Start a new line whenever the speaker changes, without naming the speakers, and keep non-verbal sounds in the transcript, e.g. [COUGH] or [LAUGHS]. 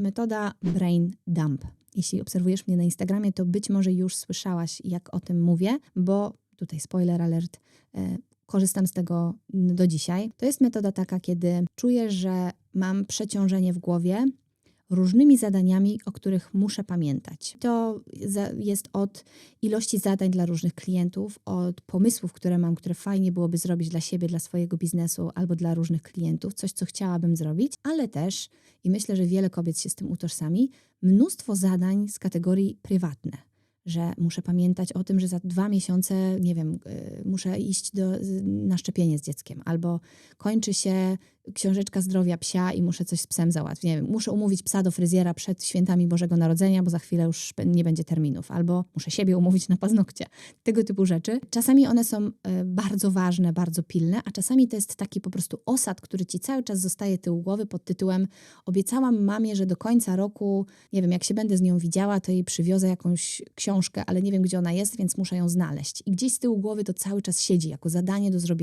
metoda brain dump. Jeśli obserwujesz mnie na Instagramie, to być może już słyszałaś, jak o tym mówię, bo tutaj spoiler alert, e, korzystam z tego do dzisiaj. To jest metoda taka, kiedy czuję, że mam przeciążenie w głowie różnymi zadaniami, o których muszę pamiętać. To jest od ilości zadań dla różnych klientów, od pomysłów, które mam, które fajnie byłoby zrobić dla siebie, dla swojego biznesu albo dla różnych klientów, coś, co chciałabym zrobić, ale też, i myślę, że wiele kobiet się z tym utożsami, mnóstwo zadań z kategorii prywatne. Że muszę pamiętać o tym, że za dwa miesiące, nie wiem, y, muszę iść do, na szczepienie z dzieckiem, albo kończy się książeczka zdrowia psia i muszę coś z psem załatwić. Nie wiem, muszę umówić psa do fryzjera przed świętami Bożego Narodzenia, bo za chwilę już nie będzie terminów, albo muszę siebie umówić na paznokcie. [LAUGHS] Tego typu rzeczy. Czasami one są e, bardzo ważne, bardzo pilne, a czasami to jest taki po prostu osad, który ci cały czas zostaje tył głowy pod tytułem obiecałam mamie, że do końca roku, nie wiem, jak się będę z nią widziała, to jej przywiozę jakąś książkę, ale nie wiem, gdzie ona jest, więc muszę ją znaleźć. I gdzieś z tyłu głowy to cały czas siedzi jako zadanie do zrobienia.